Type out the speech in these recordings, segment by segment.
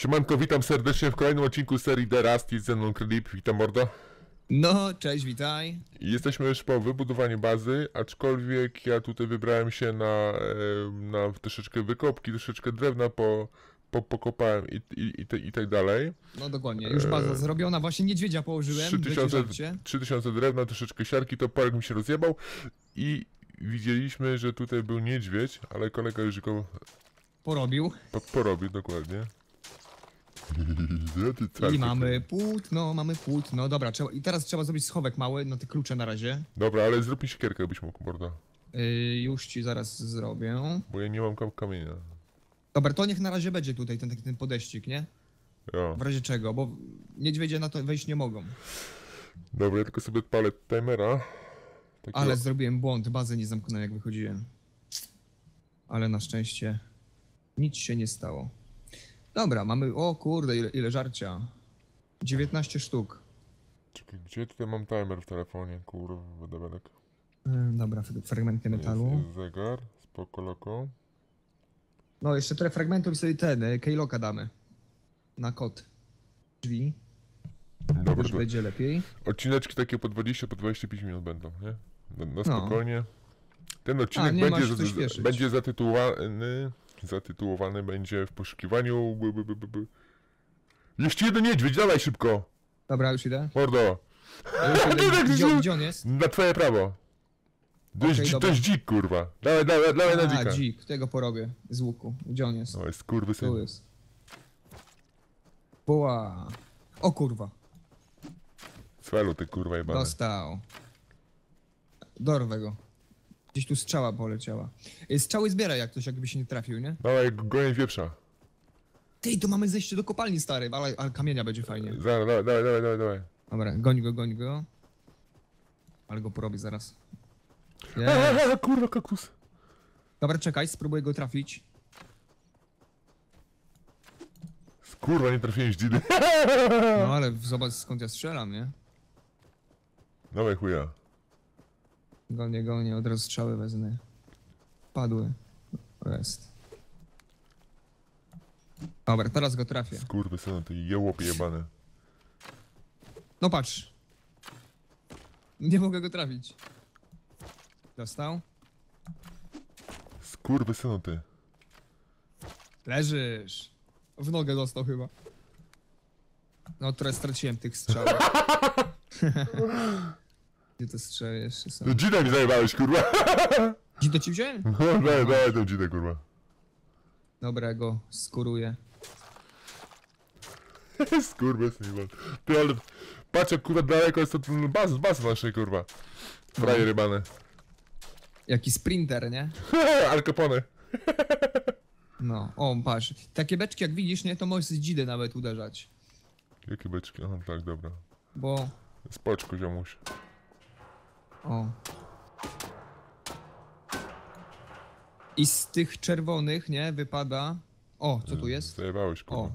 Siemanko, witam serdecznie w kolejnym odcinku serii The Rust. Jest ze mną Klip, witam mordo. No, cześć, witaj. Jesteśmy już po wybudowaniu bazy, aczkolwiek ja tutaj wybrałem się na, e, na troszeczkę wykopki, troszeczkę drewna po, po, pokopałem i, i, i, te, i tak dalej. No dokładnie, już baza zrobiona, właśnie niedźwiedzia położyłem, 3000, wiecie, żarcie. 3000 drewna, troszeczkę siarki, to park mi się rozjebał i widzieliśmy, że tutaj był niedźwiedź, ale kolega już go porobił. po, porobił dokładnie. I mamy płótno, mamy płótno, dobra, trzeba, i teraz trzeba zrobić schowek mały, na te klucze na razie. Dobra, ale zrób mi siekierkę, jakbyś mógł, mordo. Yy, już ci zaraz zrobię. Bo ja nie mam kam- kamienia. Dobra, to niech na razie będzie tutaj ten taki ten podeścik, nie? Ja. W razie czego, bo niedźwiedzie na to wejść nie mogą. Dobra, ja tylko sobie odpalę timera. Taki Ale zrobiłem błąd, bazę nie zamknąłem jak wychodziłem. Ale na szczęście nic się nie stało. Dobra, mamy, o kurde, ile, ile żarcia. 19 sztuk. Czekaj, gdzie tutaj mam timer w telefonie? Kurwa, bedebelek. Yy, dobra, fr- fragmenty Jest, metalu. jest zegar, spoko loko. No, jeszcze tyle fragmentów i sobie ten, y, Keyloka damy. Na kod. Drzwi, Dobra, już to będzie lepiej. odcineczki takie po 20, po 25 minut będą, nie? Na, na No. spokojnie. Ten odcinek nie ma będzie, co z- śpieszyć. będzie zatytułowany, zatytułowany będzie w poszukiwaniu... by, by, by, by. Jeszcze jeden niedźwiedź, dawaj szybko! Dobra, już idę. Mordo, Już idę. tak, Gdzie, on jest? na twoje prawo. To, jest, dzi- to jest dzik, kurwa. Dawaj, dawaj, dawaj na A, dzika. dzik, tego porobię. Z łuku. Gdzie on jest? No jest kurwy Tu syn. jest. Buła. O kurwa, Swelu, ty kurwa jebane. dostał. Dorwę go. Gdzieś tu strzała poleciała. Y, Strzały zbieraj jak ktoś, jakby się nie trafił, nie? Dawaj, gonię wieprza. Ty, to mamy zejście do kopalni stary, ale, ale kamienia będzie fajnie. Dawaj, dawaj, dawaj, dawaj, dawaj. Dobra, goń go, goń go. Ale go porobię zaraz. A, a, kurwa, kaktus. Dobra, czekaj, spróbuję go trafić. Kurwa, nie trafiłem z dzidy. No ale zobacz skąd ja strzelam, nie? Dawaj chuja. Gonię, gonię, od razu strzały wezmę. Padły. Jest. Dobra, teraz go trafię. Kurwy synu, ty jełopie jebane. No patrz. Nie mogę go trafić. Dostał? Skurwy synu, ty. Leżysz. W nogę dostał chyba. No, teraz straciłem tych strzał. Gdzie strzały jeszcze są? No dzidę mi zajebałeś, kurwa. To ci wziąłem? No dawaj, dawaj tą dzidę, kurwa. Dobra, go skuruję. Syn, jebany. Ty, ale... Patrz jak kurwa daleko jest to ten baz, baz naszej, kurwa. Fraje rybane. Jaki sprinter, nie? Al Capone. No, o, patrz. Takie beczki, jak widzisz, nie, to możesz z dzidy nawet uderzać. Jakie beczki? Aha, tak, dobra. Bo, Spoczko, ziomuś. O. I z tych czerwonych, nie, wypada... O, co tu jest? Zajebałeś, O, kurwa.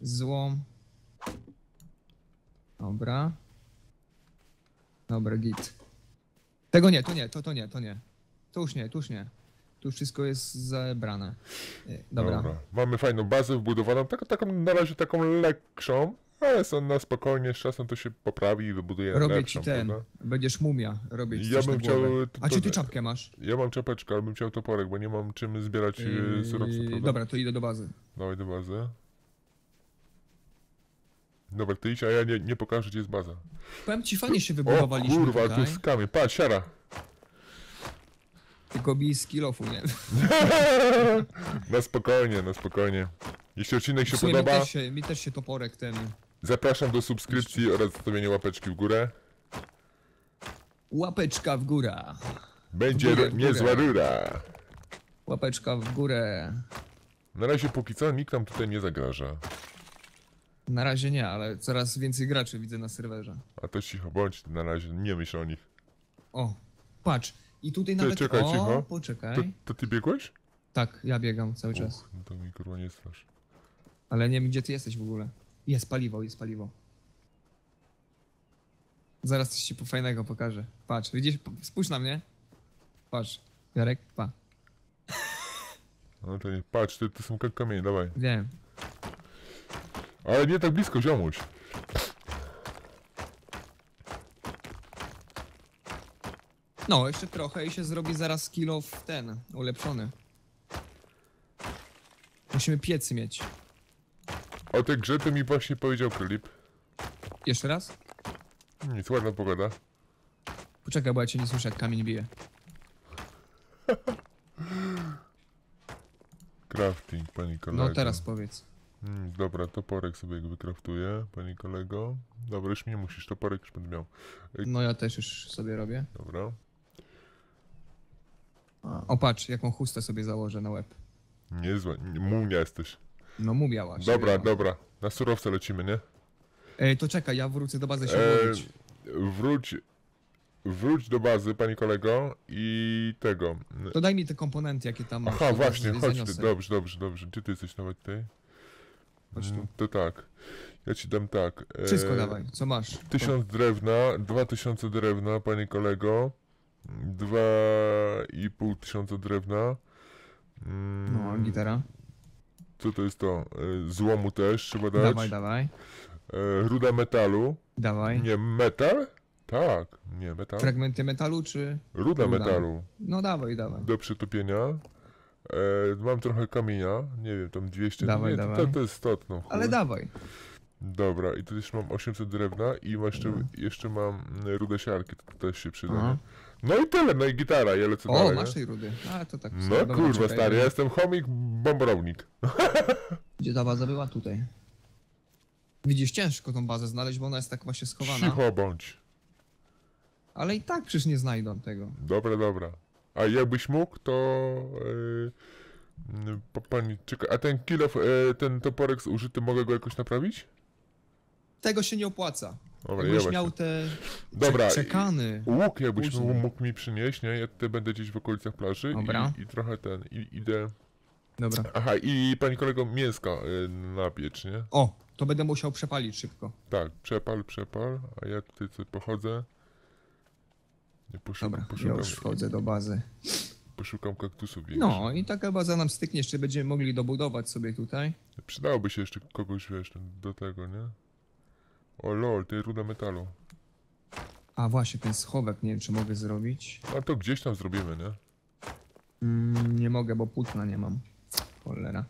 złom. Dobra. Dobra, git. Tego nie, to nie, to, to nie, to nie. To już nie, to już nie. Tu już wszystko jest zebrane. Y, Dobra. Mamy fajną bazę wbudowaną, taką, taką na razie taką lekkszą, ale są na spokojnie, z czasem to się poprawi i wybuduje Robię lepszą, ci ten. prawda? Będziesz mumia. Robię ci Ja bym chciał to- A czy ty czapkę masz? Ja mam czapeczkę, ale bym chciał toporek, bo nie mam czym zbierać yy, surowce, Yy, prawda? dobra, to idę do bazy. Dawaj do bazy. Dobra, ty idź, a ja nie, nie pokażę, gdzie jest baza. Powiem ci, fajnie się O wybudowaliśmy kurwa, tu tutaj. jest kamień, patrz, siara. Tylko bij z kilofu, nie? Na spokojnie, na spokojnie. Jeśli odcinek się sumie mi podoba, też się, mi też się toporek ten... zapraszam do subskrypcji oraz zostawienia łapeczki w górę. Łapeczka w górę. Będzie W górę, niezła rura. Łapeczka w górę. Na razie póki co nikt nam tutaj nie zagraża. Na razie nie, ale coraz więcej graczy widzę na serwerze. A to cicho bądź, na razie nie myśl o nich. O, patrz. I tutaj Ty, nawet... czekaj, o, cicho. To, poczekaj. to ty biegłeś? Tak, ja biegam cały czas. Uch, no to mi kurwa nie strasz. Ale nie wiem, gdzie ty jesteś w ogóle. Jest paliwo, jest paliwo. Zaraz coś ci po- fajnego pokażę. Patrz, widzisz? Spójrz na mnie. Patrz. Jarek, pa. No to nie, patrz, to, to są ka- kamienie, dawaj. Wiem. Ale nie tak blisko, ziomuś. No, jeszcze trochę i się zrobi zaraz kilo w ten, ulepszony. Musimy piecy mieć. O tej grze to mi właśnie powiedział Klip. Jeszcze raz? Nic, ładna pogoda. Poczekaj, bo ja cię nie słyszę, jak kamień bije. Crafting, pani kolego. No teraz powiedz. Mm, dobra, toporek sobie wykraftuję, pani kolego. Dobra, już nie musisz, toporek już będę miał. No ja też już sobie robię. Dobra. O patrz, jaką chustę sobie założę na łeb. Niezła, munia jesteś. No mu miała. Dobra, dobra. Na surowce lecimy, nie? Ej, to czekaj, ja wrócę do bazy się E, wróć, wróć do bazy, pani kolego i tego. To daj mi te komponenty, jakie tam masz. Aha, to właśnie, chodź ty. Dobrze, dobrze, dobrze. Gdzie ty jesteś nawet tutaj? Chodź tu. Mm, To tak. Ja ci dam tak. e, Wszystko dawaj, co masz? Tysiąc drewna, dwa tysiące drewna, panie kolego. Dwa i pół tysiąca drewna. Mm, No, gitara. Co to jest to? E, Złomu też trzeba dać. Dawaj, dawaj. E, Ruda metalu. Dawaj. Nie, metal? Tak, nie, metal. Fragmenty metalu, czy... Ruda Ruda. metalu No dawaj, dawaj. do przetopienia. E, mam trochę kamienia, nie wiem, tam 200. Dawaj, nie, dawaj. To, to jest stotno. Ale dawaj. Dobra, i tu też mam 800 drewna i jeszcze, No. jeszcze mam mm, rudę siarki, to też się przyda. No i tyle, no i gitara, ja lecę O, dalej. masz tej rudy. A, to tak. No Dobra, kurwa czekaj, stary, ja jestem chomik, bombrownik. Gdzie ta baza była? Tutaj. Widzisz, ciężko tą bazę znaleźć, bo ona jest tak właśnie schowana. Cicho bądź. Ale i tak przecież nie znajdą tego. Dobra, dobra. A jakbyś mógł, to... Yy, pa- pani, czekaj, a ten kilof, e, ten toporek użyty, mogę go jakoś naprawić? Tego się nie opłaca. Dobra, Jakbyś miał te Dobra, cze- czekany. Łuk jakbyś mógł, mi przynieść, nie? Ja tutaj będę gdzieś w okolicach plaży Dobra. i, i trochę ten, i, idę... Dobra. Aha, i pani kolego mięska y, napiecz, nie? O, to będę musiał przepalić szybko. Tak, przepal, przepal, a ja tutaj sobie pochodzę. Nie, poszukam, Dobra, ja poszukam, już wchodzę do bazy. poszukam kaktusów większych. No i taka baza nam styknie, jeszcze będziemy mogli dobudować sobie tutaj. Przydałoby się jeszcze kogoś, wiesz, do tego, nie? O lol, tej ruda metalu. A właśnie, ten schowek nie wiem, czy mogę zrobić. A to gdzieś tam zrobimy, nie? Mm, nie mogę, bo płótna nie mam. Cholera.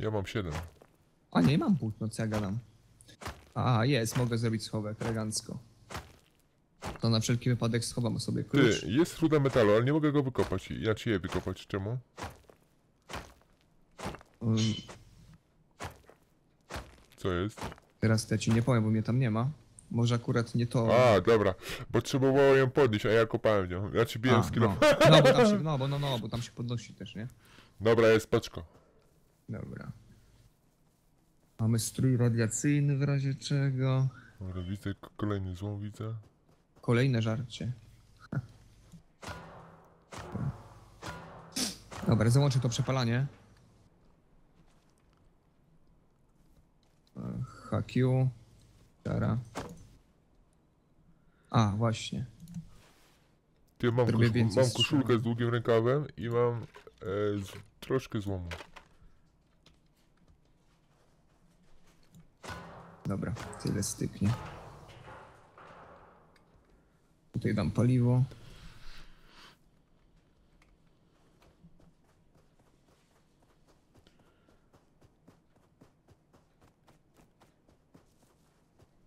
Ja mam 7. A nie mam płótno, co ja gadam. A, jest, mogę zrobić schowek, elegancko. To na wszelki wypadek schowam sobie Ty, klucz. jest ruda metalu, ale nie mogę go wykopać. Ja ci je wykopać, czemu? Mm, Co jest? Teraz ja ci nie powiem, bo mnie tam nie ma. Może akurat nie to. A, dobra, bo trzeba było ją podnieść, a ja kopałem nią. Ja ci biłem A, z kilo. no. no, bo tam się, no, bo, no, no, bo tam się podnosi też, nie? Dobra, jest paczko. Dobra. Mamy strój radiacyjny w razie czego. Dobra, widzę k- kolejny złom, widzę. Kolejne żarcie. Dobra, załączę to przepalanie. E, HQ. Dara. A, właśnie. Ty, mam, Zrobię kosz, więcej mam koszulkę z długim rękawem i mam e, z, troszkę złomu. Dobra, tyle styknie. Tutaj dam paliwo.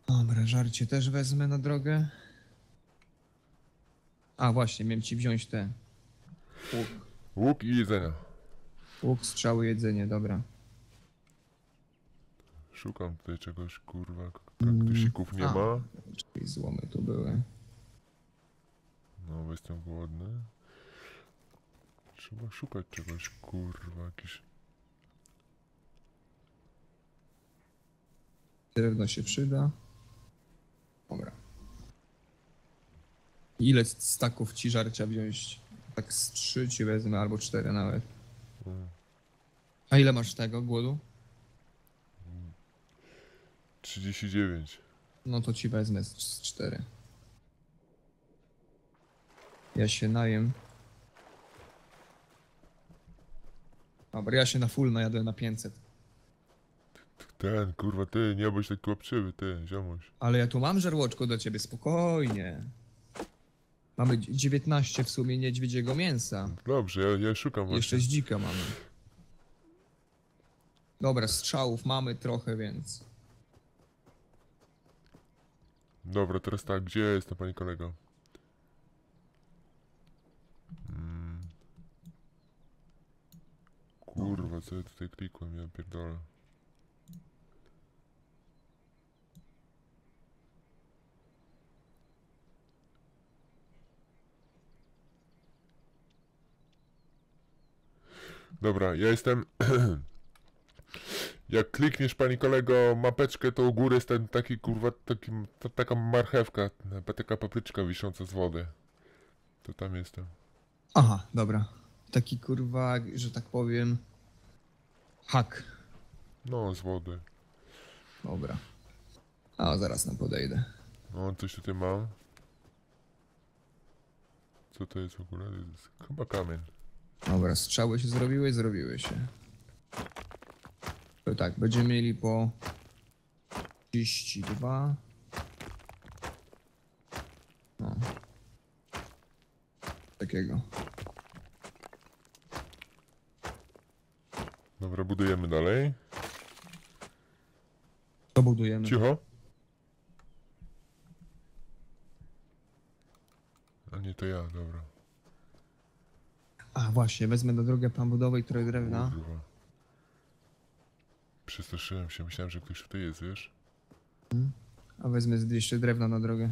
Dobra, żarcie też wezmę na drogę. A właśnie, miałem ci wziąć te łuk, Łuk i jedzenia. łuk strzały, jedzenie, dobra. Szukam tutaj czegoś, kurwa, k- kaktusików nie Mm, A. ma. Czyli złomy tu były. No, bo jestem głodny. Trzeba szukać czegoś, kurwa, jakiś... Drewno się przyda. Dobra. Ile staków ci żarcia wziąć? Tak z trzy ci wezmę, albo cztery nawet. A ile masz tego głodu? 39. No to ci wezmę z, z cztery. Ja się najem. Dobra, ja się na full najadę na 500. Ten, kurwa, ty, nie bądź taki łapczywy, ty, ziomuś. Ale ja tu mam żarłoczko do ciebie, spokojnie. Mamy dz- 19 w sumie niedźwiedziego mięsa. Dobrze, ja, ja szukam właśnie. Jeszcze z dzika mamy. Dobra, strzałów mamy trochę, więc... Dobra, teraz tak, gdzie jest ten pani kolego? Mm. Kurwa, co ja tutaj klikłem, ja pierdolę. Dobra, ja jestem... Jak klikniesz, pani kolego, mapeczkę, to u góry jest ten taki, kurwa, taki, ta, taka marchewka, ta- taka papryczka wisząca z wody. To tam jestem. Aha, dobra. Taki kurwa, że tak powiem... Hak. No, z wody. Dobra. A, zaraz nam podejdę. No, coś tutaj mam. Co to jest w ogóle? Chyba kamień. Dobra, strzały się zrobiły? Zrobiły się. To tak, będziemy mieli po 32. No. Takiego. Dobra, budujemy dalej. To budujemy. Cicho. A nie, to ja, dobra. A właśnie, wezmę na drogę plan budowy i trochę drewna. Kurwa. Przestraszyłem się, myślałem, że ktoś tutaj jest, wiesz? A wezmę z 200 drewna na drogę.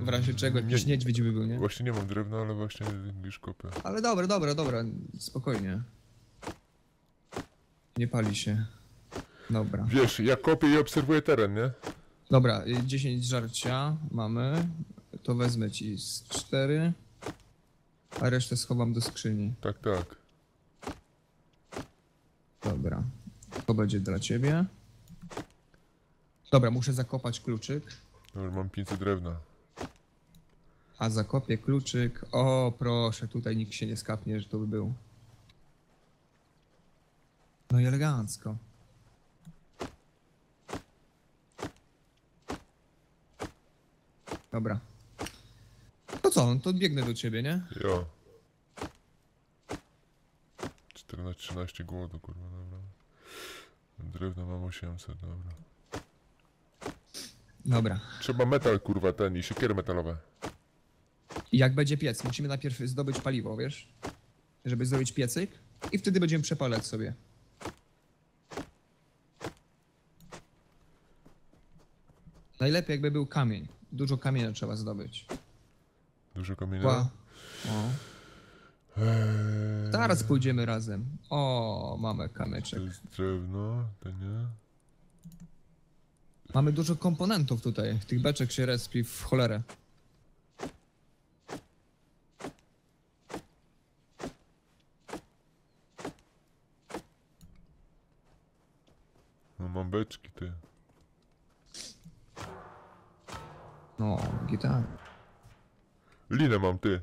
W razie czego jakiś Nie- niedźwiedź by był, nie? Właśnie nie mam drewna, ale właśnie już kopię. Ale dobra, dobra, dobra, spokojnie. Nie pali się. Dobra. Wiesz, ja kopię i obserwuję teren, nie? Dobra, y, 10 żarcia mamy. To wezmę ci z 4. A resztę schowam do skrzyni. Tak, tak. Dobra. To będzie dla ciebie. Dobra, muszę zakopać kluczyk. Dobra, mam 500 drewna. A zakopię kluczyk. O, proszę, tutaj nikt się nie skapnie, że to by był. No i elegancko. Dobra. Co, to biegnę do ciebie, nie? Jo. 14, 13 głodu, kurwa, dobra. Drewna mam 800, dobra. Dobra. Trzeba metal, kurwa, ten i siekiery metalowe. Jak będzie piec, musimy najpierw zdobyć paliwo, wiesz? Żeby zrobić piecyk i wtedy będziemy przepalać sobie. Najlepiej jakby był kamień. Dużo kamienia trzeba zdobyć. Dużo kamienia. Ła. O. Eee, Zaraz pójdziemy razem. O, mamy To kamyczek. jest drewno, to nie. Mamy dużo komponentów tutaj. Tych beczek się respi w cholerę. No mam beczki, ty. No, gitara. Linę mam, ty.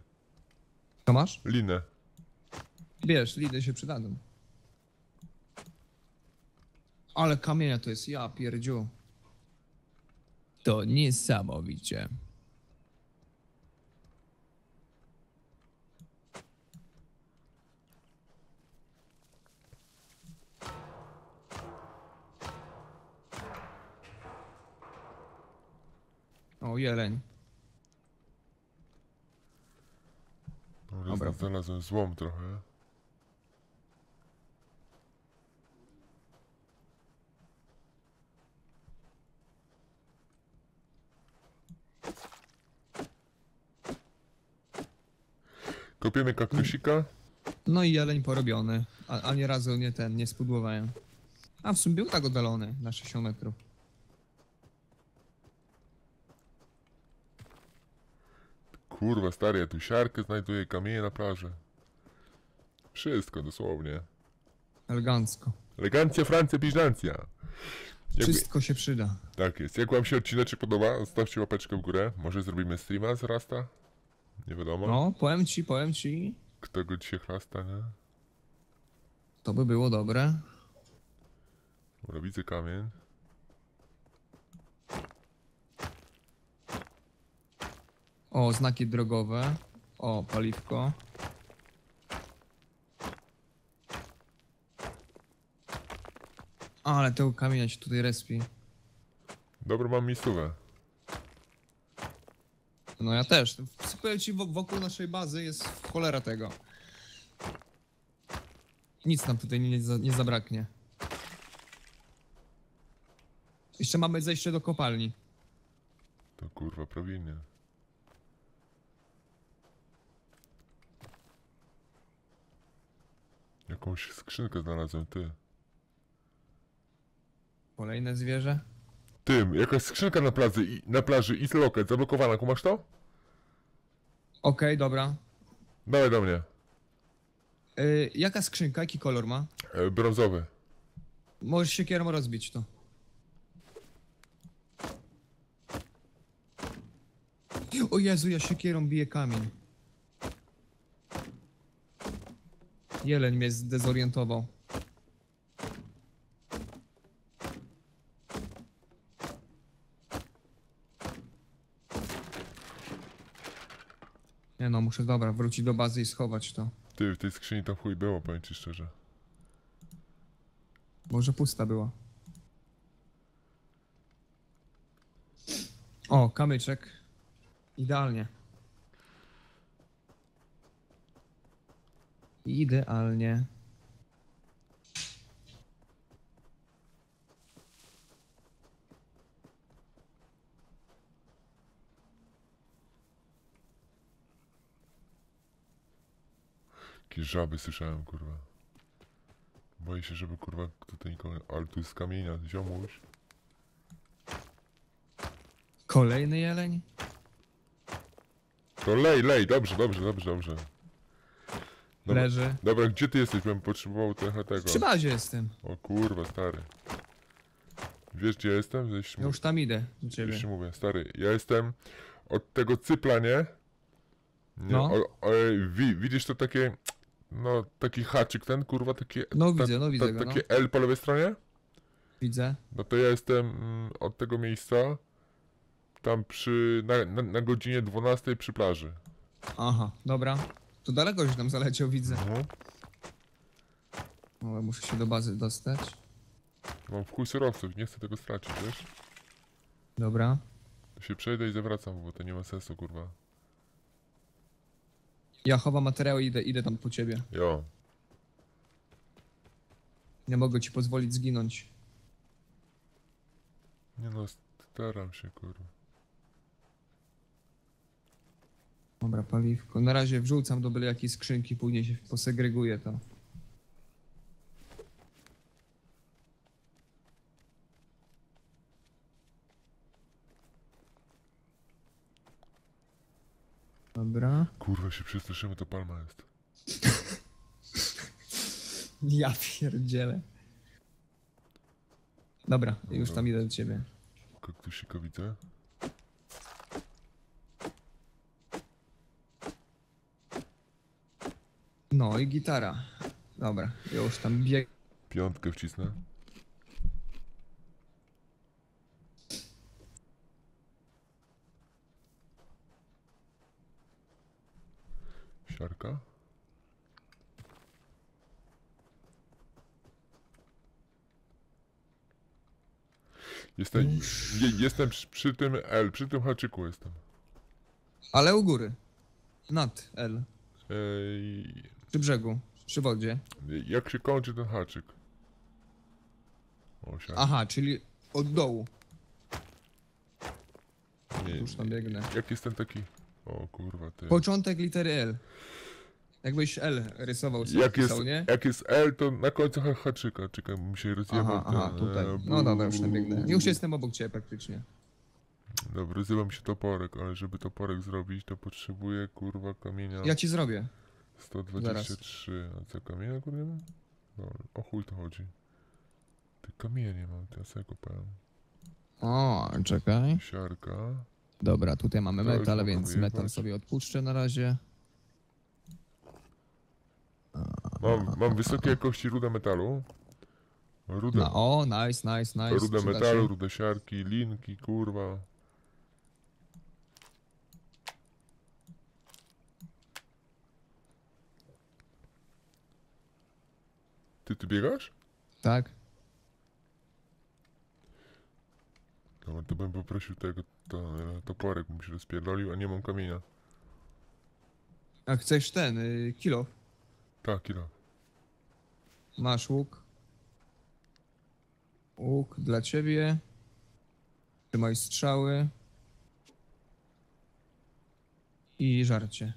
Co masz? Linę. Wiesz, lidy się przydadzą. Ale kamienia to jest ja, pierdziu. To niesamowicie. O, jeleń. Dobra, znalazłem złom trochę. Kopiemy kaktusika. No i jeleń porobiony. A, a nie razu nie ten, nie spudłowałem. A w sumie był tak oddalony na 60 metrów. Kurwa, stary, ja tu siarkę znajduję, kamienie na plaży. Wszystko, dosłownie. Elegancko. Elegancja, Francja, Biżancja. Wszystko się przyda. tak jest. Jak wam się odcineczek podoba, zostawcie łapeczkę w górę. Może zrobimy streama z Rasta? Nie wiadomo. No, powiem ci, powiem ci. Kto go dzisiaj chlasta, nie? To by było dobre. Dobra, widzę kamień. O, znaki drogowe. O, paliwko. Ale tego kamienia się tutaj respi. Dobra, mam miejscówę. No ja też. Sypuję ci wo- wokół naszej bazy jest cholera tego. Nic nam tutaj nie, za- nie zabraknie. Jeszcze mamy zejście do kopalni. To kurwa prawidłnie. Jakąś skrzynkę znalazłem, ty. Kolejne zwierzę. Tym, jakaś skrzynka na plaży, i- na plaży, East Locket, zablokowana, kumasz to? Okej, dobra. Dawaj do mnie. Y, jaka skrzynka, jaki kolor ma? E, brązowy. Możesz siekierą rozbić to. O Jezu, ja siekierą biję kamień. Jeleń mnie zdezorientował. Nie no, muszę, dobra, wrócić do bazy i schować to. Ty, w tej skrzyni tam chuj było, powiem ci szczerze. Może pusta była. O, kamyczek. Idealnie. Idealnie. Jakieś żaby słyszałem, kurwa. Boję się, żeby kurwa tutaj nikogo... Ale tu jest kamienia, ziomuś. Kolejny jeleń? To lej, lej, dobrze, dobrze, dobrze, dobrze. Dobra, Leży. dobra gdzie ty jesteś? Bym potrzebował trochę tego. Przy bazie jestem. O kurwa, stary. Wiesz gdzie jestem? Ja już tam idę do ciebie. jeśli mówię, stary, ja jestem od tego cypla, nie? nie No. O, o, wi, widzisz to takie, no taki haczyk ten, kurwa, takie, No widzę, no widzę go, no. takie L po lewej stronie? Widzę. No to ja jestem mm, od tego miejsca, tam przy, na, na, na godzinie 12 przy plaży. Aha, dobra. To daleko już tam zaleciał, widzę. Mhm. Ale muszę się do bazy dostać. Mam w chuj surowców, nie chcę tego stracić, wiesz? Dobra. To się przejdę i zawracam, bo to nie ma sensu, kurwa. Ja chowam materiały i idę, idę tam po ciebie. Jo. Nie mogę ci pozwolić zginąć. Nie no, staram się, kurwa. Dobra, paliwko. Na razie wrzucam do byle jakiej skrzynki, później się posegreguję to. Dobra. Kurwa się przestraszymy, to palma jest. Ja pierdzielę. Dobra, już tam idę do ciebie. Kaktusika widzę. No i gitara. Dobra, już tam bieg. Piątkę wcisnę. Siarka. Jestem, je, jestem przy, przy tym L, przy tym haczyku jestem. Ale u góry. Nad L. Ej, Przy brzegu. Przy wodzie. jak się kończy ten haczyk? O. Aha, czyli od dołu. Nie, Już tam biegnę. Jak jest ten taki? O kurwa ty. Początek litery L. Jakbyś L rysował, co Jak jest, pisał, nie? jak jest L, to na końcu ha- haczyka. Czekaj, mi się rozjebał Aha, aha, ten, tutaj. e, No dobra, już tam biegnę. Już jestem obok ciebie praktycznie. Dobra, rozjebał mi się toporek, ale żeby toporek zrobić, to potrzebuję kurwa kamienia Ja ci zrobię. 123. A co kamienia nie mam? Dobra, o chuj to chodzi. Ty kamienia nie mam, to ja kopałem. O, czekaj. Siarka. Dobra, tutaj mamy metal, więc metal sobie odpuszczę na razie. Mam, mam wysokiej jakości rudę metalu. Rudę, No, o, nice, nice, nice. przyda metalu, rudę siarki, linki, kurwa. Ty, ty biegasz? Tak. No to bym poprosił tego, to, toporek bym się rozpierdolił, a nie mam kamienia. A chcesz ten, y, kilo? Tak, kilo. Masz łuk. Łuk dla ciebie. Trzymaj strzały. I żarcie.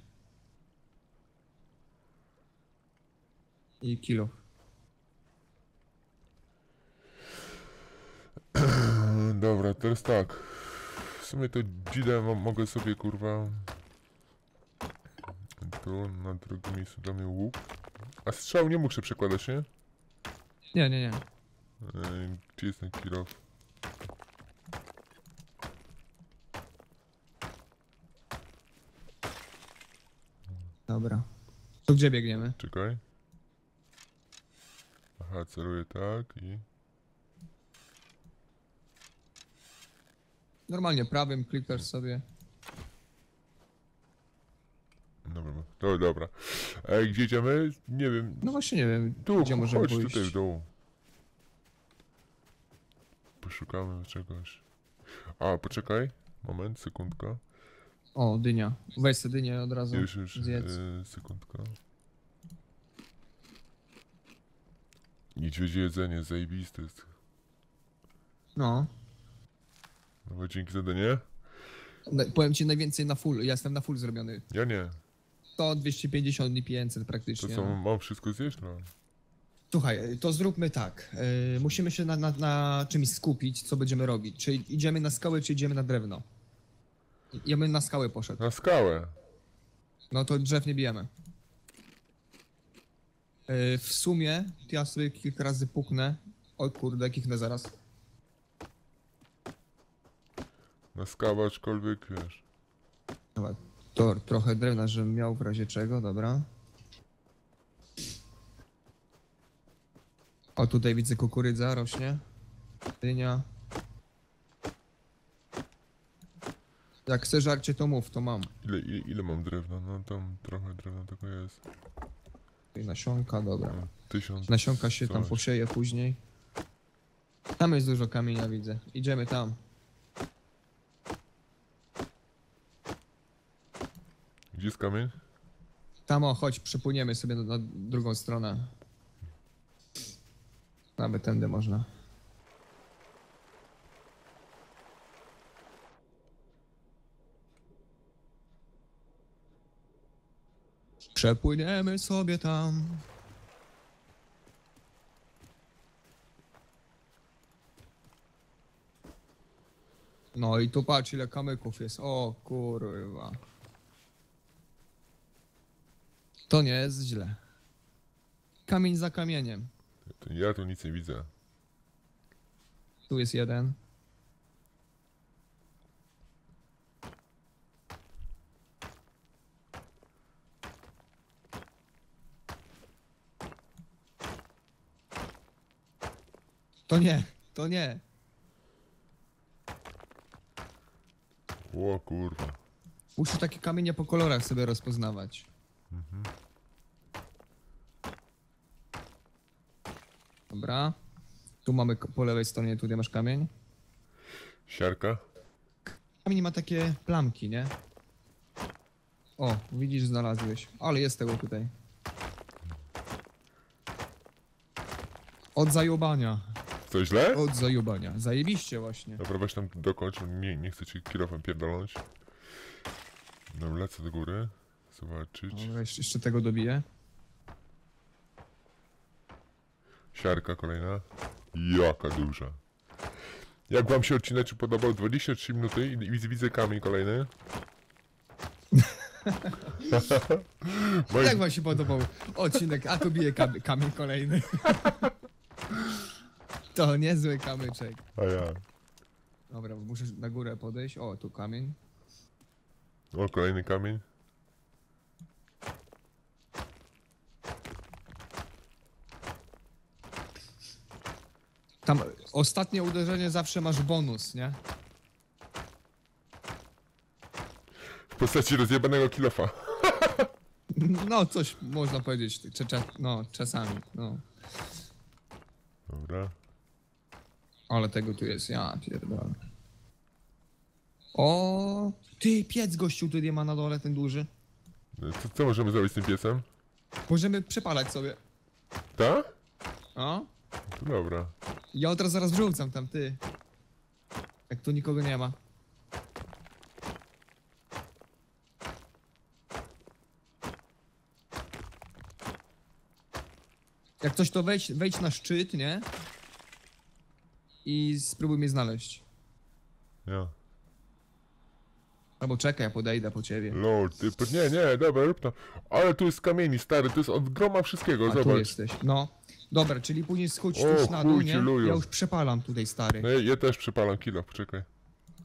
I kilo. Dobra, teraz tak. W sumie to dzidę mo- mogę sobie kurwa. Tu na drugim miejscu dla mnie łuk. A strzał nie muszę przekładać, nie? Nie, nie, nie. Ej, Gdzie jest ten kilo? Dobra. To gdzie biegniemy? Czekaj. Aha, celuję tak i. Normalnie prawym klikasz sobie. Dobra, dobra, dobra. Ej, gdzie idziemy? Nie wiem. No właśnie nie wiem, Tu, gdzie możemy chodź pójść. tutaj w dół. Poszukamy czegoś. A, poczekaj. Moment, sekundka. O, dynia. Weź sobie dynię od razu. Już, już, zjedz. e, sekundka. Niedźwiedzie jedzenie, zajebiste jest. No. No, dzięki za danie. Na- Powiem ci najwięcej na full. Ja jestem na full zrobiony. Ja nie. 100, 250 i 500 To praktycznie. co, mam wszystko zjeść? No. Słuchaj, to zróbmy tak. Yy, musimy się na, na, na czymś skupić, co będziemy robić. Czy idziemy na skałę, czy idziemy na drewno? Ja bym na skałę poszedł. Na skałę. No to drzew nie bijemy. Yy, w sumie to ja sobie kilka razy puknę. O kurde, kichnę zaraz. Na skałę, aczkolwiek wiesz. Dobra, to trochę drewna, żebym miał w razie czego, dobra. O, tutaj widzę kukurydza rośnie. Dynia. Jak chcesz żarcie, to mów, to mam. Ile, ile, ile mam drewna? No tam trochę drewna tylko jest. Tutaj nasionka, dobra. Mam tysiąc. Nasionka się tam coś. posieje później. Tam jest dużo kamienia, widzę. Idziemy tam. Gdzie jest kamień? Tam o, chodź, przepłyniemy sobie na, na drugą stronę. Nawet tędy można. Przepłyniemy sobie tam. No i tu patrz ile kamyków jest. O kurwa. To nie jest źle. Kamień za kamieniem. Ja tu nic nie widzę. Tu jest jeden. To nie, to nie. O kurwa. Muszę takie kamienie po kolorach sobie rozpoznawać. Dobra. Tu mamy k- po lewej stronie, tutaj masz kamień. Siarka? Kamień ma takie plamki, nie? O, widzisz, znalazłeś. Ale jest tego tutaj. Od zajubania. Co źle? Od zajubania. Zajebiście właśnie. Dobra, weź tam dokończ, nie, nie chcę ci kilofem pierdolnąć. Dobra, lecę do góry. Zobaczyć. Dobra, jeszcze, jeszcze tego dobiję. Siarka kolejna. Jaka duża. Jak wam się odcinek podobał? 23 minuty i widzę, widzę kamień kolejny. Jak wam się podobał odcinek? A tu bije kam kamień kolejny. To niezły kamyczek. a ja. Dobra, muszę na górę podejść. O, tu kamień. O, kolejny kamień. Ostatnie uderzenie zawsze masz bonus, nie? W postaci rozjebanego kilofa. No, coś można powiedzieć, cze- no, czasami, no. Dobra. Ale tego tu jest, ja pierdolę. O, ty, piec gościu tu nie ma na dole, ten duży. Co, co możemy zrobić z tym piecem? Możemy przepalać sobie. Tak? O, To dobra. Ja od razu zaraz wrzucam tam, ty. Jak tu nikogo nie ma. Jak coś to wejdź, wejdź na szczyt, nie? I spróbuj mnie znaleźć. Ja. Albo czekaj, ja podejdę po ciebie. Lol, ty... po- Nie, nie, dobra, rób to. Ale tu jest kamieni, stary, to jest od groma wszystkiego, A tu zobacz. jesteś. No. Dobra, czyli później schodź O, tuż na dół, chuj nie? luju. Ja już przepalam tutaj, stary. No ja, ja też przypalam kilo, poczekaj.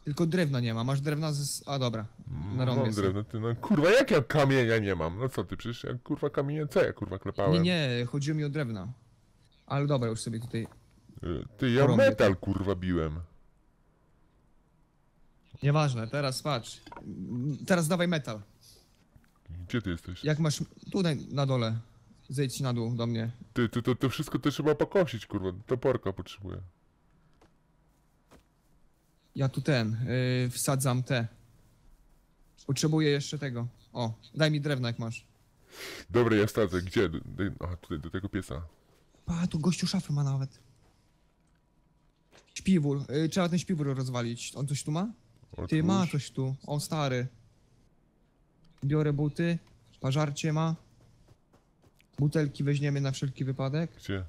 Tylko drewna nie ma. Masz drewna z... A dobra. Na Mam rąbie są. drewno, ty, no kurwa, jak ja kamienia nie mam? No co ty, przecież ja kurwa kamienie co ja kurwa klepałem? Nie, nie, chodziło mi o drewna. Ale dobra, już sobie tutaj... Y, Ty, ja Porąbię metal kurwa biłem. Nieważne, teraz patrz. Mm, Teraz dawaj metal. Gdzie ty jesteś? Jak masz... Tutaj na dole. Zejdź na dół do mnie. Ty, ty to, to wszystko to trzeba pokosić, kurwa, toporka potrzebuję. Ja tu ten, yy, wsadzam te. Potrzebuję jeszcze tego. O, daj mi drewno jak masz. Dobra, ja stadzę, gdzie? Aha, tutaj, do tego piesa. A, tu gościu szafy ma nawet. Śpiwór. Yy, trzeba ten śpiwór rozwalić. On coś tu ma? Ty, ma Otwórz. coś tu. O, stary. Biorę buty. Pażarcie ma. Butelki weźmiemy na wszelki wypadek. Gdzie?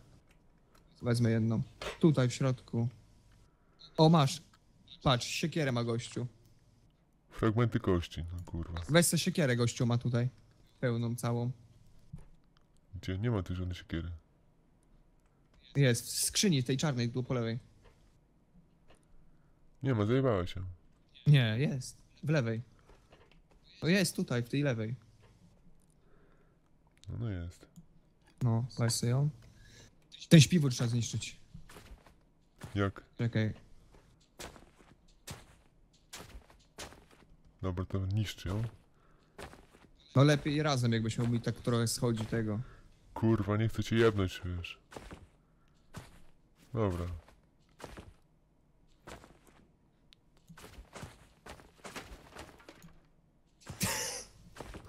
Wezmę jedną. Tutaj w środku. O, masz. Patrz, siekierę ma gościu. Fragmenty kości, no kurwa. Weź sobie siekierę gościu ma tutaj. Pełną całą. Gdzie? Nie ma tu żadnej siekiery. Jest, w skrzyni tej czarnej tu po lewej. Nie ma, zajebała się. Nie, jest. W lewej. O, jest tutaj, w tej lewej. No, no jest. No, weź sobie ją. Ten śpiwór trzeba zniszczyć. Jak? Czekaj. Dobra, to niszczy ją. No lepiej razem, jakbyśmy mi tak trochę schodzi tego. Kurwa, nie chcę cię jebnąć, wiesz. Dobra.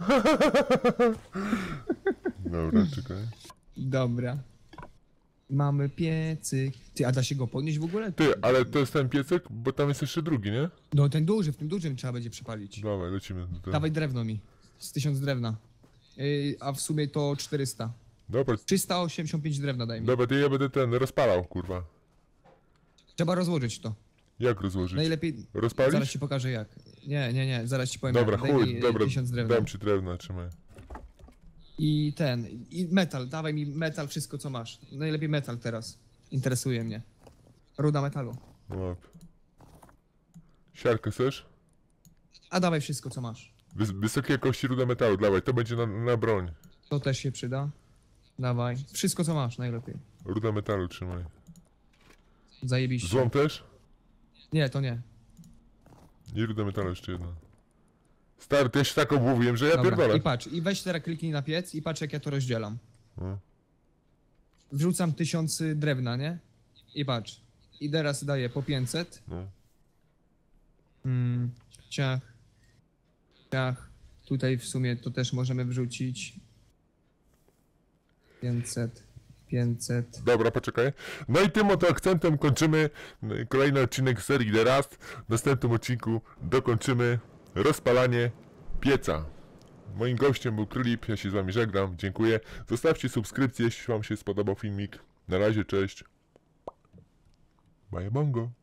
Dobra, czekaj. Dobra. Mamy piecyk. Ty, a da się go podnieść w ogóle? Ty, ale to jest ten piecek, bo tam jest jeszcze drugi, nie? No ten duży, w tym dużym trzeba będzie przepalić. Dawaj, lecimy. Do tego. Dawaj drewno mi. Z tysiąc drewna. Yy, a w sumie to 400. Dobra, 385 drewna daj mi. dobra, to ja będę ten rozpalał, kurwa. Trzeba rozłożyć to. Jak rozłożyć? Najlepiej. Rozpalić? Zaraz ci pokażę jak. Nie, nie, nie, zaraz ci powiem Dobra, jak. Daj chuj, mi, e, dobra, tysiąc drewna. dam ci drewna, trzymaj. I ten, i metal, dawaj mi metal, wszystko co masz. Najlepiej metal teraz. Interesuje mnie. Ruda metalu. No łap. Siarkę chcesz? A dawaj wszystko co masz. Wys wysokiej jakości ruda metalu, dawaj, to będzie na, na broń. To też się przyda. Dawaj. Wszystko co masz najlepiej. Ruda metalu trzymaj. Zajebiście. Złom też? Nie, to nie. I ruda metalu jeszcze jedna. Stary, ja się tak obłowiłem, że ja Dobra. pierdolę. I patrz, i weź teraz kliknij na piec i patrz jak ja to rozdzielam. No. Wrzucam tysiąc drewna, nie? I patrz. I teraz daję po 500. No. Mm, ciach. Ciach. Tutaj w sumie to też możemy wrzucić. 500. 500. Dobra, poczekaj. No i tym oto akcentem kończymy kolejny odcinek serii The Rust. W następnym odcinku dokończymy rozpalanie pieca. Moim gościem był Krylip, ja się z wami żegnam, dziękuję. Zostawcie subskrypcję, jeśli wam się spodobał filmik. Na razie, cześć. Bye bongo.